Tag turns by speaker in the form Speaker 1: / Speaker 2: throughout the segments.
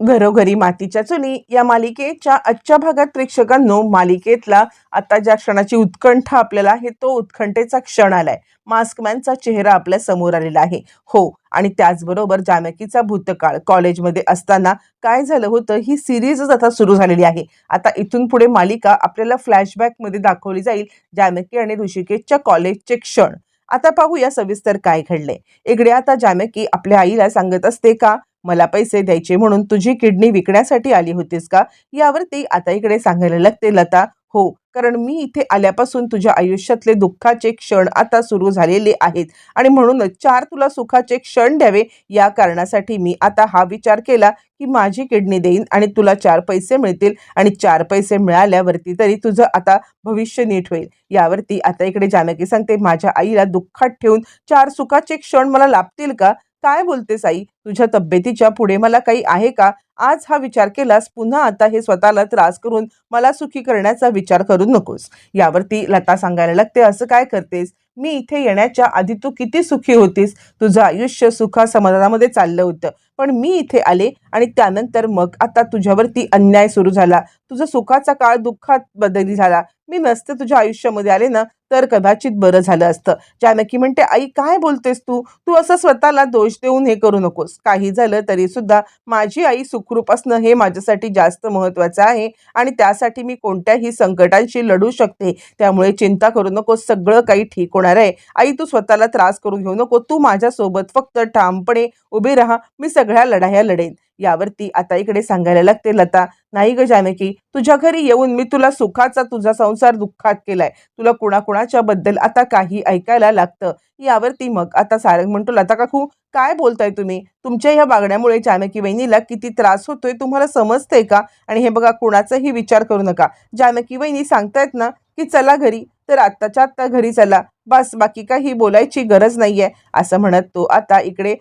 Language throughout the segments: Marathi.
Speaker 1: घरोघरी मातीच्या चुली या मालिकेच्या आजच्या भागात प्रेक्षकांनो मालिकेतला आता ज्या क्षणाची उत्कंठा आपल्याला आहे तो उत्कंठेचा क्षण आलाय. मास्कमॅनचा चेहरा आपल्यासमोर आलेला आहे. हो आणि त्याचबरोबर जानकीचा भूतकाळ कॉलेजमध्ये असताना काय झालं होतं ही सिरीजच आता सुरू झालेली आहे. आता इथून पुढे मालिका आपल्याला फ्लॅशबॅकमध्ये दाखवली जाईल जानकी आणि ऋषिकेशच्या कॉलेजचे क्षण. आता पाहूया सविस्तर काय घडले इकडे आता जानकी आपल्या आईला सांगत असते का मला पैसे द्यायचे म्हणून तुझी किडनी विकण्यासाठी आली होतीस का? यावरती आता इकडे सांगायला लागते लता. हो कारण मी इथे आल्यापासून तुझ्या आयुष्यातले दुःखाचे क्षण आता सुरू झालेले आहेत आणि म्हणूनच चार तुला सुखाचे क्षण द्यावे या कारणासाठी मी आता हा विचार केला की माझी किडनी देईन आणि तुला चार पैसे मिळतील आणि चार पैसे मिळाल्यावरती तरी तुझं आता भविष्य नीट होईल. यावरती आता इकडे जानकी सांगते माझ्या आईला दुःखात ठेवून चार सुखाचे क्षण मला लाभतील का? काय बोलतेस आई तुझ्या तब्येतीच्या पुढे मला काही आहे का? आज हा विचार केलास पुन्हा आता हे स्वतःला त्रास करून मला सुखी करण्याचा विचार करू नकोस. यावरती लता सांगायला लागते असं काय करतेस? मी इथे येण्याच्या आधी तू किती सुखी होतीस? तुझं आयुष्य सुखा समाधानामध्ये चाललं होतं. पण मी इथे आले आणि त्यानंतर मग आता तुझ्यावरती अन्याय सुरू झाला. तुझं सुखाचा काळ दुःखात बदली झाला. मी नसते तुझ्या आयुष्यामध्ये आले ना तर कदाचित बरं झालं असतं. जानकी म्हणते आई काय बोलतेस तू? तू असं स्वतःला दोष देऊन हे करू नकोस. काही झालं तरी सुद्धा माझी आई सुखरूप असणं हे माझ्यासाठी जास्त महत्त्वाचं आहे आणि त्यासाठी मी कोणत्याही संकटांशी लढू शकते. त्यामुळे चिंता करू नकोस. सगळं काही ठीक होणार आहे. आई तू स्वतःला त्रास करून घेऊ नको. तू माझ्यासोबत फक्त ठामपणे उभे राहा. मी सगळ्या लढाया लढेन. यावरती आता इकडे सांगायला लागते लता नाही ग जानकी तुझ्या घरी येऊन मी तुला सुखाचा तुझा संसार दुःखात केलाय. तुला कुणाकुणाच्या बद्दल आता काही ऐकायला लागतं. यावरती मग आता सारंग म्हणतो लता काकू काय बोलताय तुम्ही? तुमच्या ह्या वागण्यामुळे जानकी वहिनीला किती त्रास होतोय तुम्हाला समजतंय का? आणि हे बघा कुणाचाही विचार करू नका. जानकी वहिनी सांगतायत ना की चला घरी. तर आत्ताच्या आत्ता घरी चला. बस बाकी काही बोलायची गरज नाहीये असं म्हणत तो. आता इकडे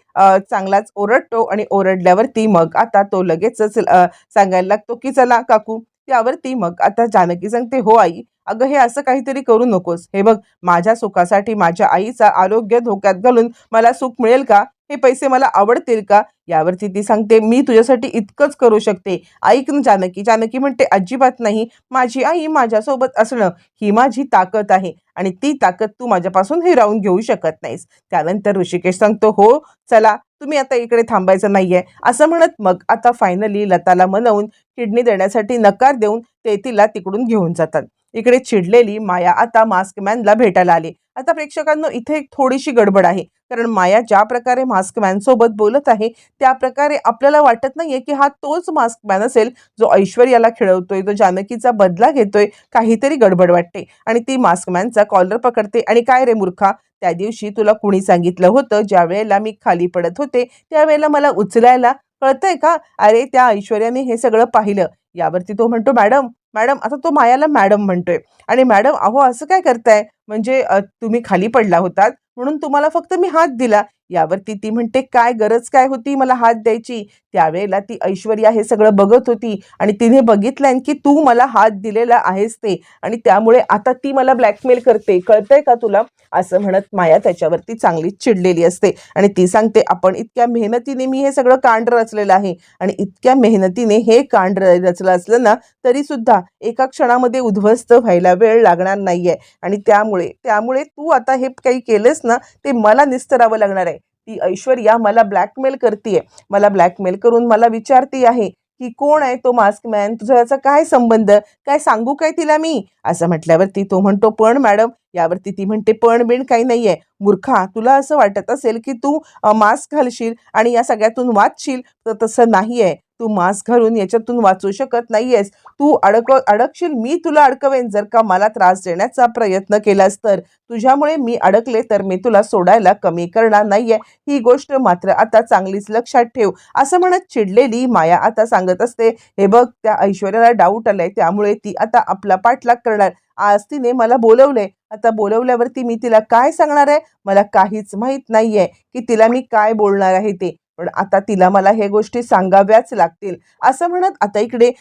Speaker 1: चांगलाच ओरडतो आणि ओरडल्यावरती मग आता तो लगेचच सांगायला लागतो की चला काकू. त्यावरती मग आता जानकी सांगते हो आई अगं हे असं काहीतरी करू नकोस. हे बघ माझ्या सुखासाठी माझ्या आईचा आरोग्य धोक्यात घालून मला सुख मिळेल का? हे पैसे मला आवडतील का? यावरती ती सांगते मी तुझ्यासाठी इतकंच करू शकते. ऐक ना जानकी जानकी म्हणते अजिबात नाही. माझी आई माझ्यासोबत असणं ही माझी ताकद आहे आणि ती ताकद तू माझ्यापासून हिरावून घेऊ शकत नाहीस. त्यानंतर ऋषिकेश सांगतो हो चला तुम्ही आता इकडे थांबायचं नाहीये. असं म्हणत मग आता फायनली लताला मनवून किडनी देण्यासाठी नकार देऊन ते तिला तिकडून घेऊन जातात. इकडे चिडलेली माया आता मास्कमॅनला भेटायला आली. आता प्रेक्षकांनो इथे एक थोडीशी गडबड आहे. कारण माया ज्या प्रकारे मास्कमॅन सोबत बोलत आहे त्या प्रकारे आपल्याला वाटत नाहीये की हा तोच मास्क मॅन असेल जो ऐश्वर्याला खेळवतोय तो जानकीचा बदला घेतोय काहीतरी गडबड वाटते. आणि ती मास्कमॅनचा कॉलर पकडते. आणि काय रे मूर्खा त्या दिवशी तुला कुणी सांगितलं होतं ज्या वेळेला मी खाली पडत होते त्यावेळेला मला उचलायला कळतंय का? अरे त्या ऐश्वर्याने हे सगळं पाहिलं. यावरती तो म्हणतो मॅडम मॅडम आता तो मायाला मॅडम म्हणतोय. आणि मॅडम अहो असं काय करताय? म्हणजे तुम्ही खाली पडला होतात म्हणून तुम्हाला फक्त मी हात दिला. यावरती ती म्हणते काय गरज काय होती मला हात द्यायची? त्यावेळेला ती ऐश्वर्या हे सगळं बघत होती आणि तिने बघितलं की तू मला हात दिलेला आहेस ते आणि त्यामुळे आता ती मला ब्लॅकमेल करते. कळतंय का तुला? असं म्हणत माया त्याच्यावरती चांगलीच चिडलेली असते आणि ती सांगते आपण इतक्या मेहनतीने मी हे सगळं कांड रचलेलं आहे आणि इतक्या मेहनतीने हे कांड र- रचलं असलं ना तरी सुद्धा एका क्षणामध्ये उद्ध्वस्त व्हायला वेळ लागणार नाहीये आणि त्यामुळे त्यामुळे तू आता हे काही केलंस ना ते मला निस्तरावं लागणार आहे. ती ऐश्वर्या मला ब्लॅकमेल करते मला ब्लॅकमेल करून मला विचारती आहे की कोण आहे तो मास्क मॅन तुझा याचा काय संबंध? काय सांगू काय तिला मी? असं म्हटल्यावरती तो म्हणतो पण मॅडम यावरती ती म्हणते पण बिण काही नाहीये. मूर्खा तुला असं वाटत असेल की तू मास्क घालशील आणि या सगळ्यातून वाचशील तर तसं नाहीये. तू मास्क घालून याच्यातून वाचू शकत नाहीयेस. तू अडक अडकशील मी तुला अडकवेन. जर का मला त्रास देण्याचा प्रयत्न केलास तर. तुझ्यामुळे मी अडकले तर मी तुला सोडायला कमी करणार नाहीये. ही गोष्ट मात्र आता चांगलीच लक्षात ठेव. असं म्हणत चिडलेली माया आता सांगत असते हे बघ त्या ऐश्वर्याला डाऊट आलाय. त्यामुळे ती आता आपला पाठलाग करणार. आज तिने मला बोलवलंय आता बोलवल्यावरती मी तिला काय सांगणार आहे? मला काहीच माहीत नाहीये की तिला मी काय बोलणार आहे ते. पण आता तिला मला हे गोष्टी सांगाव्याच लागतील. असं म्हणत आता इकडे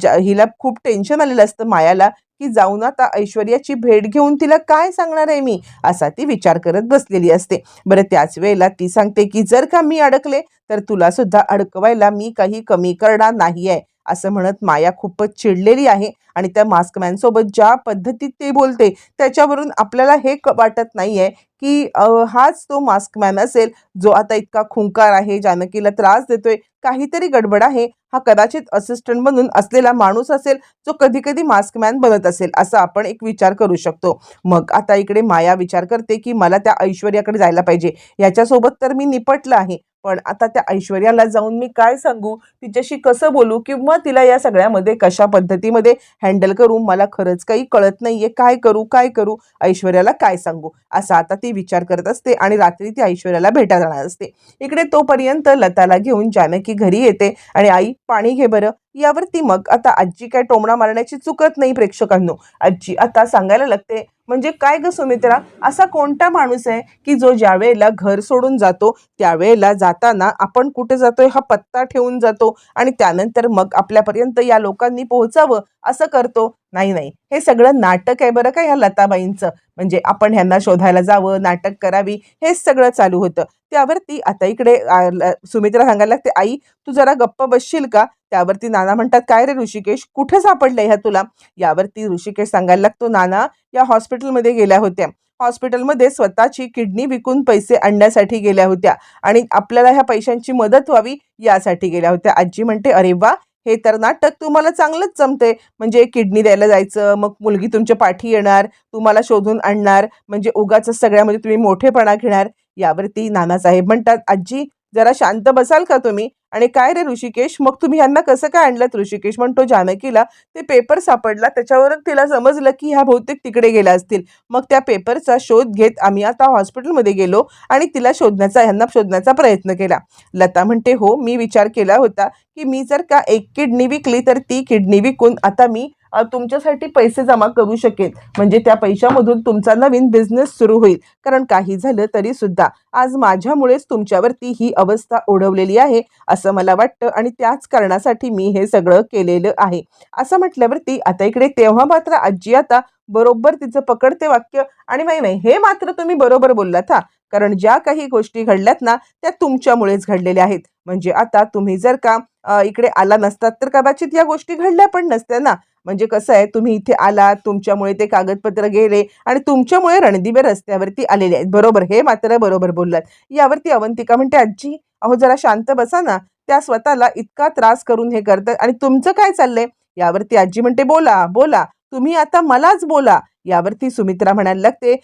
Speaker 1: ज- हिला खूप टेन्शन आलेलं असतं मायाला की जाऊन आता ऐश्वर्याची भेट घेऊन तिला काय सांगणार आहे मी? असा ती विचार करत बसलेली असते. बरं त्याच वेळेला ती सांगते की जर का मी अडकले तर तुला सुद्धा अडकवायला मी काही कमी करणार नाही आहे असं म्हणत माया खूपच चिडलेली आहे आणि त्या मास्कमॅन सोबत ज्या पद्धतीत ते बोलते त्याच्यावरून आपल्याला हे क- वाटत आहे की हाच तो मास्कमॅन असेल जो आता इतका खुंकार आहे जानकीला त्रास देतोय काहीतरी गडबड आहे हा कदाचित असिस्टंट म्हणून असलेला माणूस असेल जो कधी कधी मास्कमॅन बनत असेल असा आपण एक विचार करू शकतो. मग आता इकडे माया विचार करते की मला त्या ऐश्वर्याकडे जायला पाहिजे. याच्यासोबत तर मी निपटलं आहे. पण आता त्या ऐश्वर्याला जाऊन मी काय सांगू? तिच्याशी कसं बोलू? किंवा तिला या सगळ्यामध्ये कशा पद्धतीमध्ये हँडल करू? मला खरंच काही कळत नाहीये. काय करू? काय करू? ऐश्वर्याला काय सांगू? असा आता ती विचार करत असते आणि रात्री ती ऐश्वर्याला भेटा जाणार असते. इकडे तोपर्यंत लताला घेऊन जानकी घरी येते आणि आई पाणी घे बरं. यावरती मग आता आजी काय टोमणा मारण्याची चुकत नाही प्रेक्षकांनो. आजी आता सांगायला लागते म्हणजे काय ग सुमित्रा? असा कोणता माणूस आहे की जो ज्या वेळेला घर सोडून जातो त्यावेळेला जाताना आपण कुठे जातोय हा पत्ता ठेवून जातो आणि त्यानंतर मग आपल्यापर्यंत या लोकांनी पोहोचावं असं करतो? नाही नाही. हे सगळं नाटक आहे बरं का ह्या लताबाईंचं. म्हणजे आपण ह्यांना शोधायला जावं नाटक करावी हेच सगळं चालू होतं. त्यावरती आता इकडे ल- सुमित्रा सांगायला लागते आई तू जरा गप्प बसशील का? त्यावरती नाना म्हणतात काय रे ऋषिकेश? कुठे सापडलं ह्या तुला? यावरती ऋषिकेश सांगायला लागतो नाना या हॉस्पिटलमध्ये गेल्या होत्या. हॉस्पिटलमध्ये स्वतःची किडनी विकून पैसे आणण्यासाठी गेल्या होत्या आणि आपल्याला ह्या पैशांची मदत व्हावी यासाठी गेल्या होत्या. आजी म्हणते अरे वा हे तर नाटक. तुम्हाला चांगलंच जमते म्हणजे किडनी द्यायला जायचं मग मुलगी तुमच्या पाठी येणार तुम्हाला शोधून आणणार म्हणजे उगाच सगळ्यामध्ये तुम्ही मोठेपणा घेणार. यावरती नानासाहेब म्हणतात आजी जरा शांत बसाल का तुम्ही? आणि काय रे ऋषिकेश? मग तुम्ही ह्यांना कसं काय आणलं ऋषिकेश? म्हणतो जानकीला ते पेपर सापडला. त्याच्यावरून तिला समजलं की ह्या बहुतेक तिकडे गेल्या असतील. मग त्या पेपरचा शोध घेत आम्ही आता हॉस्पिटलमध्ये गेलो आणि तिला शोधण्याचा ह्यांना शोधण्याचा प्रयत्न केला. लता म्हणते हो मी विचार केला होता की मी जर का एक किडनी विकली तर ती किडनी विकून आता मी तुमच्यासाठी पैसे जमा करू शकेल म्हणजे त्या पैशामधून तुमचा नवीन बिझनेस सुरू होईल. कारण काही झालं तरी सुद्धा. आज माझ्यामुळेच तुमच्यावरती ही अवस्था ओढवलेली आहे असं मला वाटतं. आणि त्याच कारणासाठी मी हे सगळं केलेलं आहे. असं म्हटल्यावरती आता इकडे तेव्हा मात्र आजी आता बरोबर तिचं पकडते वाक्य. आणि नाही नाही हे मात्र तुम्ही बरोबर बोललात हा. कारण ज्या काही गोष्टी घडल्यात ना त्या तुमच्यामुळेच घडलेल्या आहेत. म्हणजे आता तुम्ही जर का इकडे आला नसतात तर कदाचित या गोष्टी घडल्या पण नसत्या ना. म्हणजे कसं आहे तुम्ही इथे आलात तुमच्यामुळे ते कागदपत्र गेले आणि तुमच्यामुळे रणदिवे रस्त्यावरती आलेले आहेत. बरोबर हे मात्र बरोबर बोललात. यावरती अवंतिका म्हणते आजी अहो जरा शांत बसा ना. त्या स्वतःला इतका त्रास करून हे करतात आणि तुमचं काय चाललंय? यावरती आजी म्हणते बोला बोला. तुम्ही आता मलाच बोला. यावरती सुमित्रा म्हणायला लागते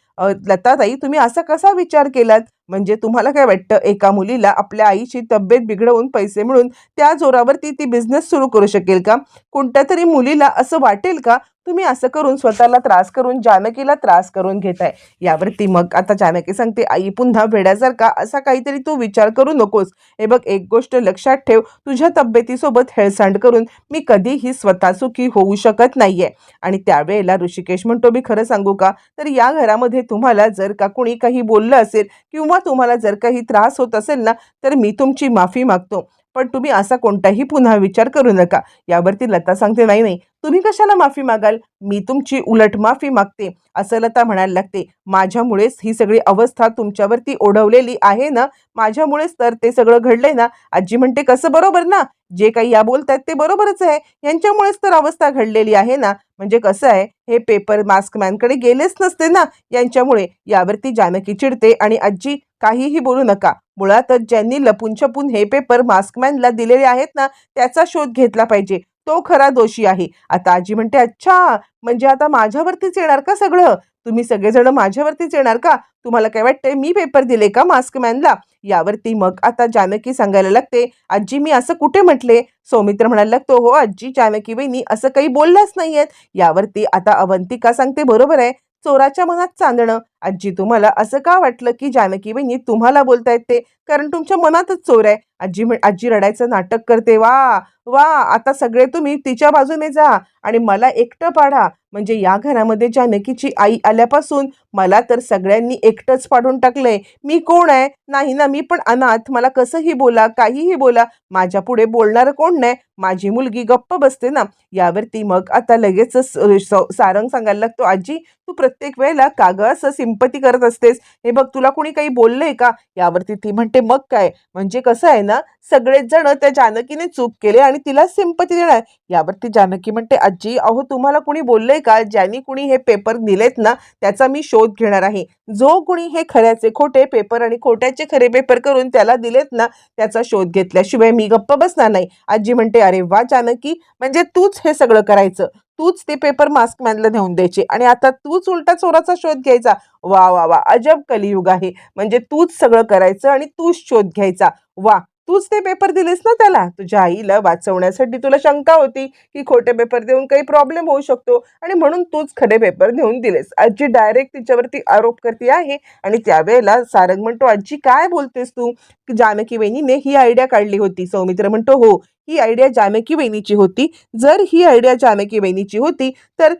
Speaker 1: लताताई तुम्ही असा कसा विचार केलात? म्हणजे तुम्हाला काय वाटतं? एका मुलीला आपल्या आईची तब्येत बिघडवून पैसे मिळून त्या जोरावरती ती बिझनेस सुरू करू शकेल का? कोणत्या तरी मुलीला असं वाटेल का? तुम्ही असं करून स्वतःला त्रास करून जानकीला त्रास करून घेताय. यावरती मग आता जानकी सांगते आई पुन्हा वेड्यासारखा असा काहीतरी तू विचार करू नकोस. हे बघ एक गोष्ट लक्षात ठेव. तुझ्या तब्येतीसोबत हेळसांड करून मी कधीही स्वतः सुखी होऊ शकत नाहीये. आणि त्यावेळेला ऋषिकेश म्हणतो मी खरं सांगू का? तर या घरामध्ये तुम्हाला जर का कुणी काही बोललं असेल किंवा तुम्हाला जर काही त्रास होत असेल ना तर मी तुमची माफी मागतो. पण तुम्ही असा कोणताही पुन्हा विचार करू नका. यावरती लता सांगते नाही नाही तुम्ही कशाला माफी मागाल? मी तुमची उलट माफी मागते. असं लता म्हणायला लागते. माझ्यामुळेच ही सगळी अवस्था तुमच्यावरती ओढवलेली आहे ना माझ्यामुळेच तर ते सगळं घडलंय ना. आजी म्हणते कसं बरोबर ना? जे काही या बोलतायत ते बरोबरच आहे. यांच्यामुळेच तर अवस्था घडलेली आहे ना. म्हणजे कसं आहे हे पेपर मास्कमॅनकडे गेलेच नसते ना यांच्यामुळे. यावरती जानकी चिडते आणि आजी काहीही बोलू नका. मुळातच ज्यांनी लपून छपून हे पेपर मास्कमॅनला दिलेले आहेत ना त्याचा शोध घेतला पाहिजे. तो खरा दोषी आहे. आता आजी म्हणते अच्छा म्हणजे आता माझ्यावरतीच येणार का सगळं? तुम्ही सगळेजण माझ्यावरतीच येणार का? तुम्हाला काय वाटतंय? मी पेपर दिले का मास्कमॅनला यावरती मग आता जानकी सांगायला लागते आजी मी असं कुठे म्हटले? सौमित्र म्हणायला लागतो हो आजी जानकी वहिनी असं काही बोलल्याच नाहीयेत. यावरती आता अवंतिका सांगते बरोबर आहे चोराच्या मनात चांदणं आजी तुम्हाला असं का वाटलं की जानकी बहिणी तुम्हाला बोलतायत ते? कारण तुमच्या मनातच चोर आहे. आजी आजी रडायचं नाटक करते. वा वा आता सगळे तुम्ही तिच्या बाजूने जा आणि मला एकटं पाडा. म्हणजे या घरामध्ये जानकीची आई आल्यापासून मला तर सगळ्यांनी एकटंच पाडून टाकलंय. मी कोण आहे? नाही ना मी पण अनाथ. मला कसंही बोला काहीही बोला. माझ्या पुढे बोलणारं कोण नाही? माझी मुलगी गप्प बसते ना. यावरती मग आता लगेचच स- सारंग सांगायला लागतो आजी तू प्रत्येक वेळेला का असं सिंपती करत असतेस? हे बघ तुला कुणी काही बोललंय का? यावरती ती म्हणते मग काय? म्हणजे कसं आहे ना सगळेच जण त्या जानकीने चूक केले आणि तिला सिंपती देणार. यावरती जानकी म्हणते आजी अहो तुम्हाला कुणी बोललंय का? ज्यांनी कुणी हे पेपर दिलेत ना त्याचा मी शोध घेणार आहे. जो कुणी हे खऱ्याचे खोटे पेपर आणि खोट्याचे खरे पेपर करून त्याला दिलेत ना त्याचा शोध घेतल्याशिवाय मी गप्प बसणार नाही. आजी म्हणते अरे वा जानकी! म्हणजे तूच हे सगळं करायचं. तूच ते पेपर मास्क मॅनला नेऊन द्यायचे. आणि आता तूच उलटा चोराचा शोध घ्यायचा. वा वा वा अजब कलियुग आहे. म्हणजे तूच सगळं करायचं आणि तूच शोध घ्यायचा. वा तूच ते पेपर दिलेस ना त्याला. तुझ्या आईला वाचवण्यासाठी तुला शंका होती की खोटे पेपर देऊन काही प्रॉब्लेम होऊ शकतो. आणि म्हणून तूच खरे पेपर देऊन दिलेस. आजी डायरेक्ट तिच्यावरती आरोप करते आहे. आणि त्यावेळेला सारंग म्हणतो आजी काय बोलतेस तू? की जानकी वहिनीने ही आयडिया काढली होती. सौमित्र म्हणतो हो ही आयडिया जानकी वहिनीची होती. जर ही आयडिया जानकी वहिनीची होती तर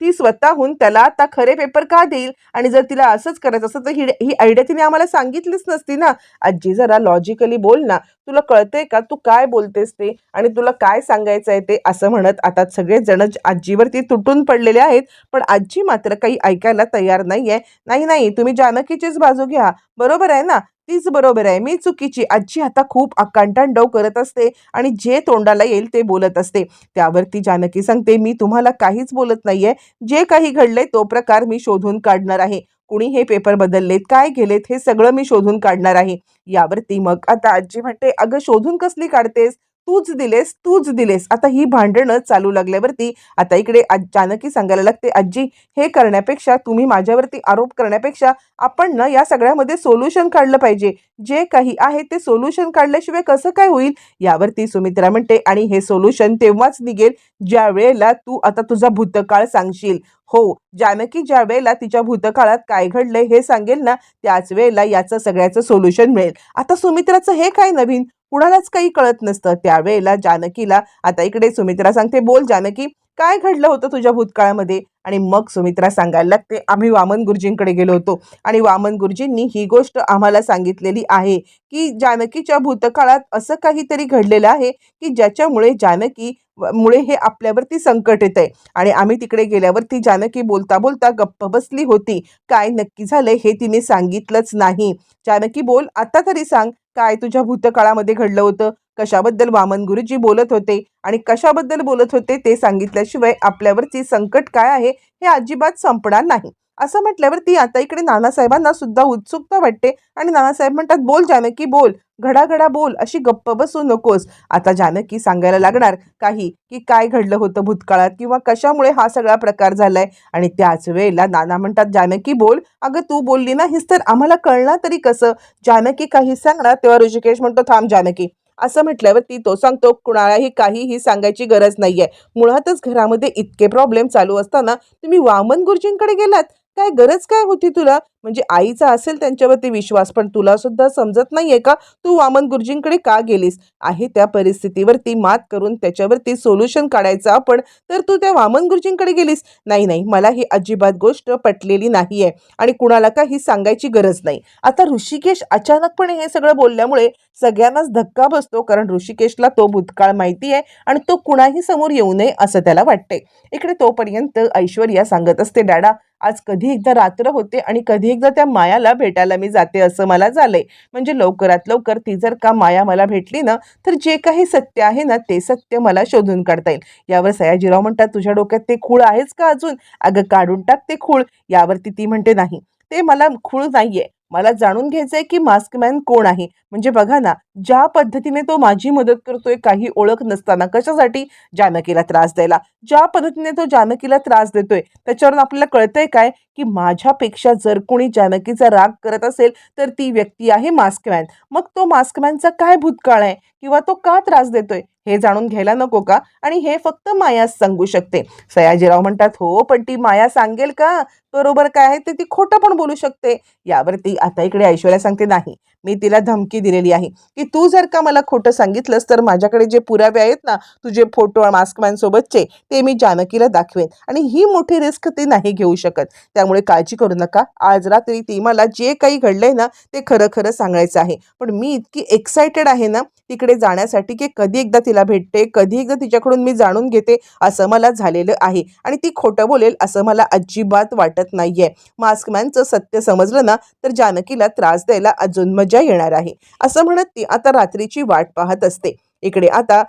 Speaker 1: ती स्वतःहून त्याला आता खरे पेपर का देईल? आणि जर तिला असंच करायचं असं तर ही ही आयडिया तिने आम्हाला सांगितलीच नसती ना. आजी जरा लॉजिकली बोल ना. तुला कळतंय का? तू काय बोलतेस ते? आणि तुला काय सांगायचं आहे ते? असं म्हणत आता सगळेच जण आजीवरती तुटून पडलेले आहेत. पण आजी मात्र काही ऐकायला तयार नाही आहे नाही नाही तुम्ही जानकीचीच बाजू घ्या. बरोबर आहे ना? तीच बरोबर आहे. मी चुकीची. आजी आता खूप आकांटांडव करत असते आणि जे तोंडाला येईल ते बोलत असते. त्यावरती जानकी सांगते मी तुम्हाला काहीच बोलत नाहीये. जे काही घडले तो प्रकार मी शोधून काढणार आहे. कुणी हे पेपर बदललेत? काय गेलेत हे सगळं मी शोधून काढणार आहे. यावरती मग आता आजी म्हणते अगं शोधून कसली काढतेस? तूच दिलेस तूच दिलेस. आता ही भांडणं चालू लागल्यावरती आता इकडे जानकी सांगायला लागते आजी हे करण्यापेक्षा तुम्ही माझ्यावरती आरोप करण्यापेक्षा आपण ना या सगळ्यामध्ये सोल्युशन काढलं पाहिजे. जे काही आहे ते सोल्युशन काढल्याशिवाय कसं काय होईल? यावरती सुमित्रा म्हणते आणि हे सोल्युशन तेव्हाच निघेल ज्या वेळेला तू आता तुझा भूतकाळ सांगशील. हो जानकी ज्या वेळेला तिच्या भूतकाळात काय घडलंय हे सांगेल ना त्याच वेळेला याचं सगळ्याचं सोल्युशन मिळेल. आता सुमित्राचं हे काय नवीन? कुणालाच काही कळत नसतं. त्यावेळेला जानकीला आता इकडे सुमित्रा सांगते बोल जानकी काय घडलं होतं तुझ्या भूतकाळामध्ये? आणि मग सुमित्रा सांगायला लागते आम्ही वामन गुरुजींकडे गेलो होतो. आणि वामन गुरुजींनी ही गोष्ट आम्हाला सांगितलेली आहे की जानकीच्या भूतकाळात असं काहीतरी घडलेलं आहे की ज्याच्यामुळे जानकी मुळे हे आपल्यावरती संकट येत आहे आणि आम्ही तिकडे गेल्यावरती जानकी बोलता बोलता गप्प बसली होती. काय नक्की झालंय हे तिने सांगितलंच नाही. जानकी बोल आता तरी सांग काय तुझ्या भूतकाळामध्ये घडलं होतं? कशाबद्दल वामन गुरुजी बोलत होते? आणि कशाबद्दल बोलत होते ते सांगितल्याशिवाय आपल्यावरती संकट काय आहे हे अजिबात संपणार नाही. असं म्हटल्यावर ती आता इकडे नानासाहेबांना सुद्धा उत्सुकता वाटते आणि नानासाहेब म्हणतात बोल जानकी बोल. घडाघडा बोल. अशी गप्प बसू नकोस. आता जानकी सांगायला लागणार काही की काय घडलं होतं भूतकाळात किंवा कशामुळे हा सगळा प्रकार झालाय? आणि त्याच वेळेला नाना म्हणतात जानकी बोल. अगं तू बोलली नाहीस तर आम्हाला कळणार तरी कसं? जानकी काही सांगणार? तेव्हा ऋषिकेश म्हणतो थांब जानकी. असं म्हटल्यावर ती तो सांगतो कुणालाही काहीही सांगायची गरज नाहीये. मुळातच घरामध्ये इतके प्रॉब्लेम चालू असताना तुम्ही वामन गुरुजींकडे गेलात. काय गरज काय होती तुला? म्हणजे आईचा असेल त्यांच्यावरती विश्वास पण तुला सुद्धा समजत नाहीये का? तू वामन गुरुजींकडे का गेलीस? आहे त्या परिस्थितीवरती मात करून त्याच्यावरती सोल्युशन काढायचं आपण तर तू त्या वामन गुरुजींकडे गेलीस? नाही नाही मला ही अजिबात गोष्ट पटलेली नाहीये आणि कुणाला काही सांगायची गरज नाही. आता ऋषिकेश अचानकपणे हे सगळं बोलल्यामुळे सगळ्यांनाच धक्का बसतो कारण ऋषिकेशला तो भूतकाळ माहिती आहे आणि तो कुणाही समोर येऊ नये असं त्याला वाटते इकडे तोपर्यंत ऐश्वर्या सांगत असते डॅडा आज कधी एकदा रात्र होते आणि कधी एकदा त्या मायाला भेटायला मी जाते असं मला झालंय. म्हणजे लवकरात लवकर ती जर का माया मला भेटली ना तर जे काही सत्य आहे ना ते सत्य मला शोधून काढता येईल. यावर सयाजीराव म्हणतात तुझ्या डोक्यात ते खूळ आहेच का अजून? अगं काढून टाक ते खूळ. यावरती ती म्हणते नाही ते मला खूळ नाहीये. मला जाणून घ्यायचंय की मास्कमॅन कोण आहे? म्हणजे बघा ना ज्या पद्धतीने तो माझी मदत करतोय काही ओळख नसताना कशासाठी जानकीला त्रास द्यायला? ज्या पद्धतीने तो जानकीला त्रास देतोय त्याच्यावरून आपल्याला कळतंय काय? की माझ्यापेक्षा जर कोणी जानकीचा राग करत असेल तर ती व्यक्ती आहे मास्कमॅन. मग तो मास्कमॅनचा काय भूतकाळ आहे? किंवा तो का त्रास देतोय? हे जाणून घ्यायला नको का? आणि हे फक्त मायास सांगू शकते. सयाजीराव म्हणतात हो पण ती माया सांगेल का? बरोबर काय आहे ते ती खोटं पण बोलू शकते. यावरती आता इकडे ऐश्वर्या सांगते नाही मी तिला धमकी दिलेली आहे. की तू जर का मला खोटं सांगितलंस तर माझ्याकडे जे पुरावे आहेत ना तुझे फोटो मास्कमॅनसोबतचे ते मी जानकीला दाखवेन. आणि ही मोठी रिस्क ती नाही घेऊ शकत. त्यामुळे काळजी करू नका. आज रात्री ती मला जे काही घडलंय ना ते खरं खरं सांगायचं आहे. पण मी इतकी एक्सायटेड आहे ना तिकडे जाण्यासाठी की कधी एकदा तिला भेटते कधी एकदा तिच्याकडून मी जाणून घेते असं मला झालेलं आहे. आणि ती खोटं बोलेल असं मला अजिबात वाटत नाहीये. मास्कमॅनचं सत्य समजलं ना तर जानकीला त्रास द्यायला अजून मजा येणार आहे. असं म्हणत ती आता रात्रीची वाट पाहत असते. इकडे. आता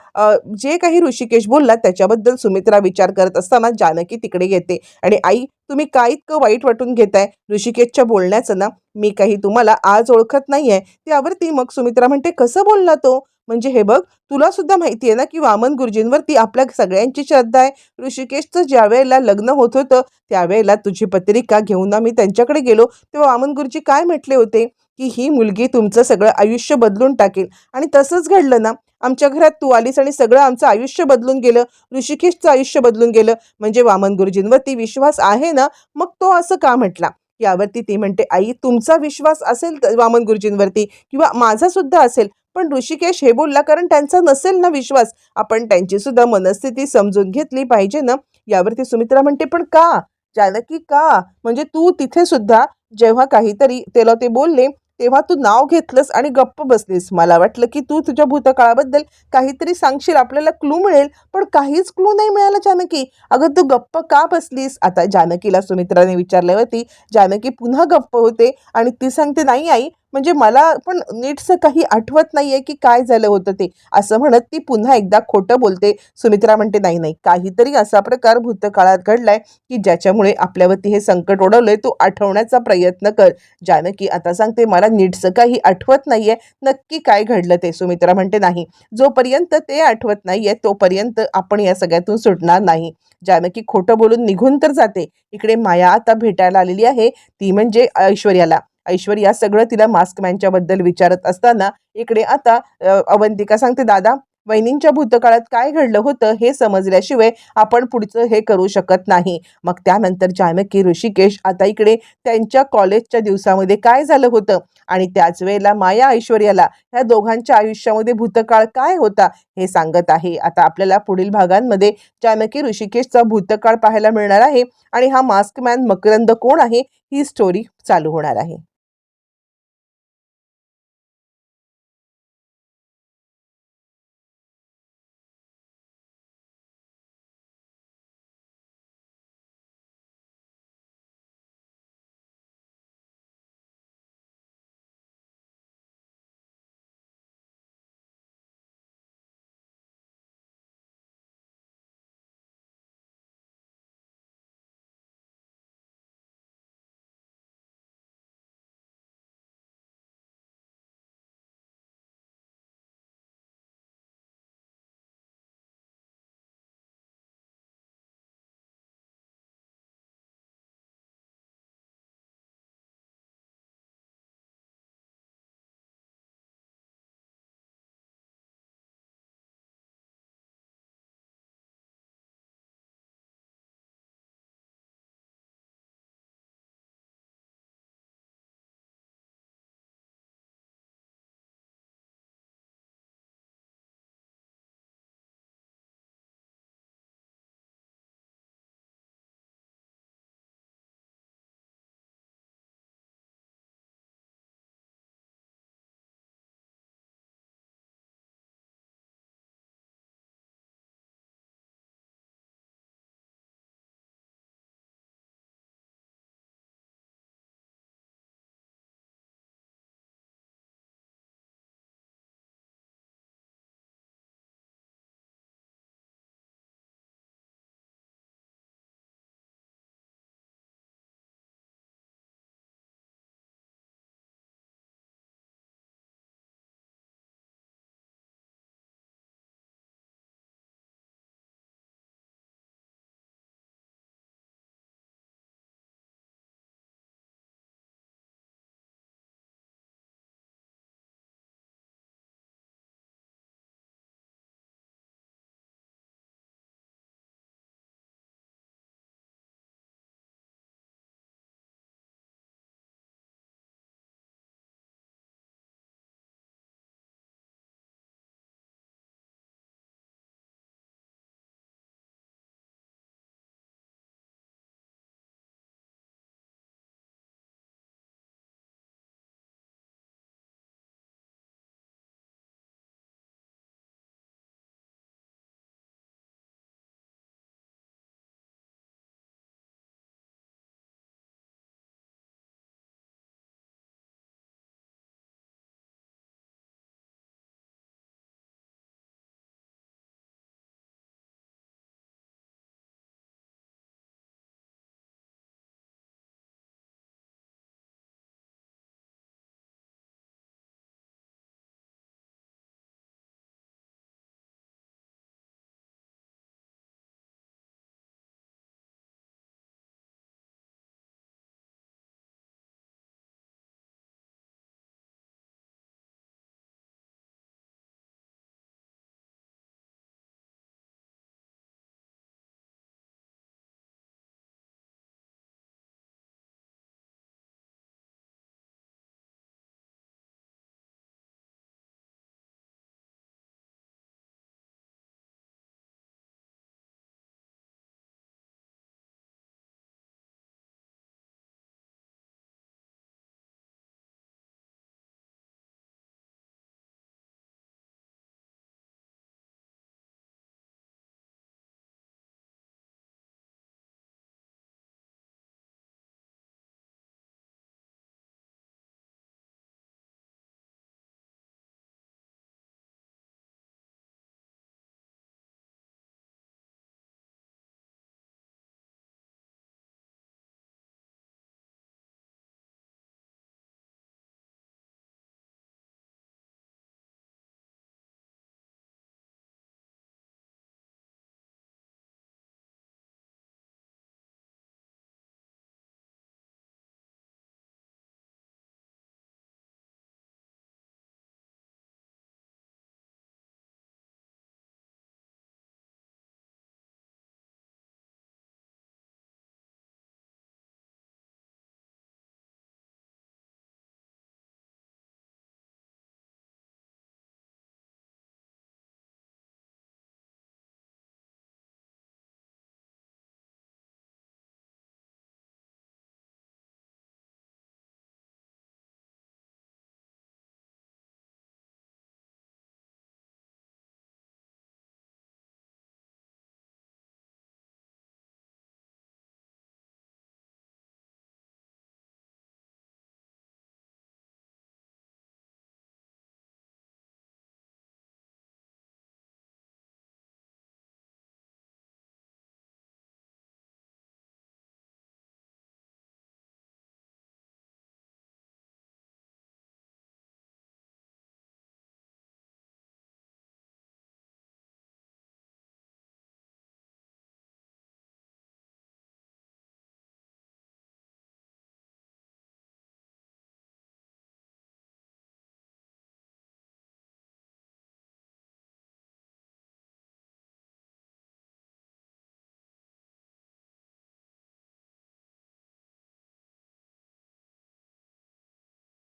Speaker 1: जे काही ऋषिकेश बोलला त्याच्याबद्दल सुमित्रा विचार करत असताना जानकी तिकडे येते. आणि आई तुम्ही काय इतकं वाईट वाटून घेताय? ऋषिकेशच्या बोलण्याचं ना मी काही तुम्हाला आज ओळखत नाहीये. त्यावरती मग सुमित्रा म्हणते कसं बोलला तो? म्हणजे हे बघ तुला सुद्धा माहिती आहे ना की वामन गुरुजींवरती आपल्या सगळ्यांची श्रद्धा आहे. ऋषिकेशचं ज्या वेळेला लग्न होत होतं त्यावेळेला तुझी पत्रिका घेऊन आम्ही त्यांच्याकडे गेलो. तेव्हा वामन गुरुजी काय म्हटले होते? की ही मुलगी तुमचं सगळं आयुष्य बदलून टाकेल. आणि तसंच घडलं ना आमच्या घरात तू आलीस आणि सगळं आमचं आयुष्य बदलून गेलं. ऋषिकेशचं आयुष्य बदलून गेलं. म्हणजे वामन गुरुजींवरती विश्वास आहे ना? मग तो असं का म्हटला? यावरती ती म्हणते आई तुमचा विश्वास असेल तर वामन गुरुजींवरती किंवा माझा सुद्धा असेल पण ऋषिकेश हे बोलला कारण त्यांचा नसेल ना विश्वास. आपण त्यांची सुद्धा मनस्थिती समजून घेतली पाहिजे ना? यावरती सुमित्रा म्हणते पण का? जानकी का? म्हणजे तू तिथे सुद्धा जेव्हा काहीतरी त्याला ते बोलले तेव्हा तू नाव घेतलंस आणि गप्प बसलीस. मला वाटलं की तू तुझ्या भूतकाळाबद्दल काहीतरी सांगशील आपल्याला क्लू मिळेल पण काहीच क्लू नाही मिळाला जानकी. अगं तू गप्प का बसलीस? आता जानकीला सुमित्राने विचारल्यावरती जानकी पुन्हा गप्प होते आणि ती सांगते नाही आई म्हणजे मला पण नीटसं काही आठवत नाहीये की काय झालं होतं ते. असं म्हणत ती पुन्हा एकदा खोटं बोलते. सुमित्रा म्हणते नाही नाही काहीतरी असा प्रकार भूतकाळात घडलाय की ज्याच्यामुळे आपल्यावरती हे संकट ओढवलंय तू आठवण्याचा प्रयत्न कर. जानकी आता सांगते मला नीटसं काही आठवत नाहीये. नक्की काय घडलं ते? सुमित्रा म्हणते नाही. जोपर्यंत ते आठवत नाहीये तोपर्यंत आपण या सगळ्यातून सुटणार नाही. जानकी खोटं बोलून निघून तर जाते. इकडे माया आता भेटायला आलेली आहे. ती म्हणजे ऐश्वर्याला. ऐश्वर्या सगळं तिला मास्कमॅनच्या बद्दल विचारत असताना इकडे आता अवंतिका सांगते दादा वहिनींच्या भूतकाळात काय घडलं होतं हे समजल्याशिवाय आपण पुढचं हे करू शकत नाही. मग त्यानंतर जानकी ऋषिकेश आता इकडे त्यांच्या कॉलेजच्या दिवसामध्ये काय झालं होतं? आणि त्याच वेळेला माया ऐश्वर्याला ह्या दोघांच्या आयुष्यामध्ये भूतकाळ काय होता हे सांगत आहे. आता आपल्याला पुढील भागांमध्ये जानकी ऋषिकेशचा भूतकाळ पाहायला मिळणार आहे आणि हा मास्कमॅन मकरंद कोण आहे? ही स्टोरी चालू होणार आहे.